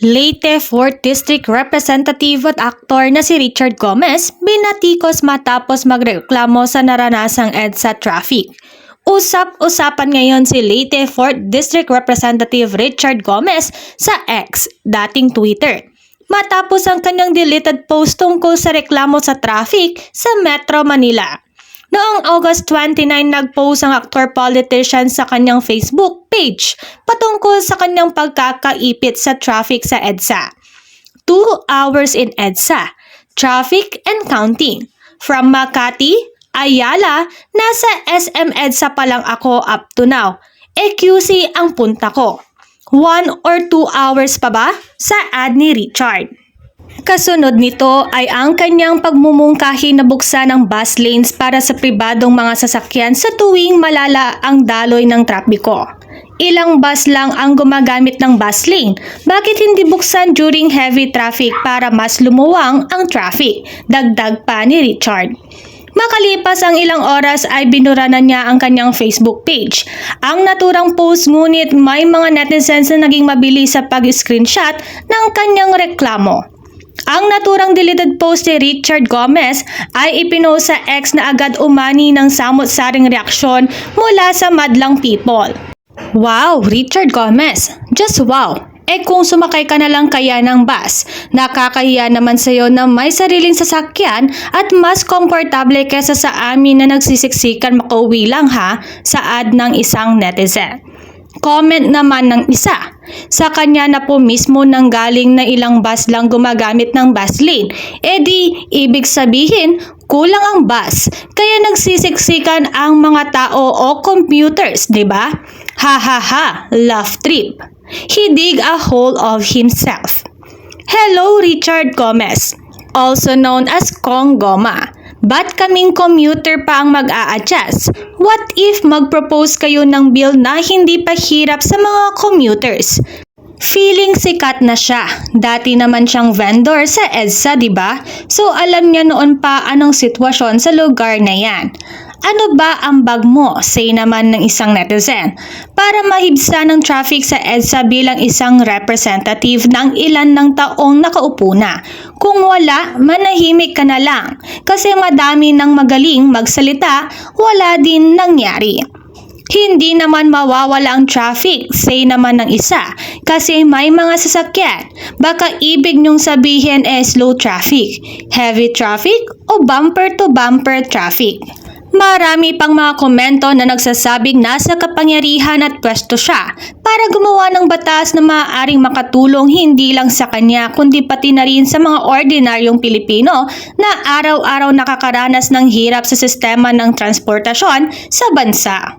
Leyte 4th District Representative at aktor na si Richard Gomez binatikos matapos magreklamo sa naranasang EDSA traffic. Usap-usapan ngayon si Leyte 4th District Representative Richard Gomez sa X, dating Twitter. Matapos ang kanyang deleted post tungkol sa reklamo sa traffic sa Metro Manila. Noong August 29, nag-post ang actor-politician sa kanyang Facebook page patungkol sa kanyang pagkakaipit sa traffic sa EDSA. Two hours in EDSA, traffic and counting. From Makati, Ayala, nasa SM EDSA pa lang ako up to now. E QC ang punta ko. One or two hours pa ba? Sa ad ni Richard. Kasunod nito ay ang kanyang pagmumungkahi na buksan ng bus lanes para sa pribadong mga sasakyan sa tuwing malala ang daloy ng trapiko. Ilang bus lang ang gumagamit ng bus lane. Bakit hindi buksan during heavy traffic para mas lumuwang ang traffic? Dagdag pa ni Richard. Makalipas ang ilang oras ay binura na niya ang kanyang Facebook page. Ang naturang post ngunit may mga netizens na naging mabilis sa pag-screenshot ng kanyang reklamo. Ang naturang deleted post ni Richard Gomez ay ipinost sa X na agad umani ng samot-saring reaksyon mula sa madlang people. Wow, Richard Gomez! Just wow! Eh kung sumakay ka na lang kaya ng bus, nakakahiya naman sa'yo na may sariling sasakyan at mas komportable kesa sa amin na nagsisiksikan makauwi lang ha, sa ad ng isang netizen. Comment naman ng isa. Sa kanya na po mismo nang galing na ilang bus lang gumagamit ng bus lane. E di, ibig sabihin, kulang ang bus. Kaya nagsisiksikan ang mga tao o computers, di ba? Ha ha ha, laugh trip. He dig a hole of himself. Hello, Richard Gomez, also known as Kong Goma. Ba't kaming commuter pa ang mag-a-adjust? What if mag-propose kayo ng bill na hindi pa hirap sa mga commuters? Feeling sikat na siya. Dati naman siyang vendor sa EDSA, di ba? So alam niya noon pa anong sitwasyon sa lugar na yan. Ano ba ang bag mo? Say naman ng isang netizen. Para mahibsa ng traffic sa EDSA bilang isang representative ng ilan ng taong nakaupo na. Kung wala, manahimik ka na lang. Kasi madami ng magaling magsalita, wala din nangyari. Hindi naman mawawala ang traffic, say naman ng isa, kasi may mga sasakyan. Baka ibig niyong sabihin eh slow traffic, heavy traffic, o bumper-to-bumper traffic. Marami pang mga komento na nagsasabing nasa kapangyarihan at pwesto siya para gumawa ng batas na maaaring makatulong hindi lang sa kanya kundi pati na rin sa mga ordinaryong Pilipino na araw-araw nakakaranas ng hirap sa sistema ng transportasyon sa bansa.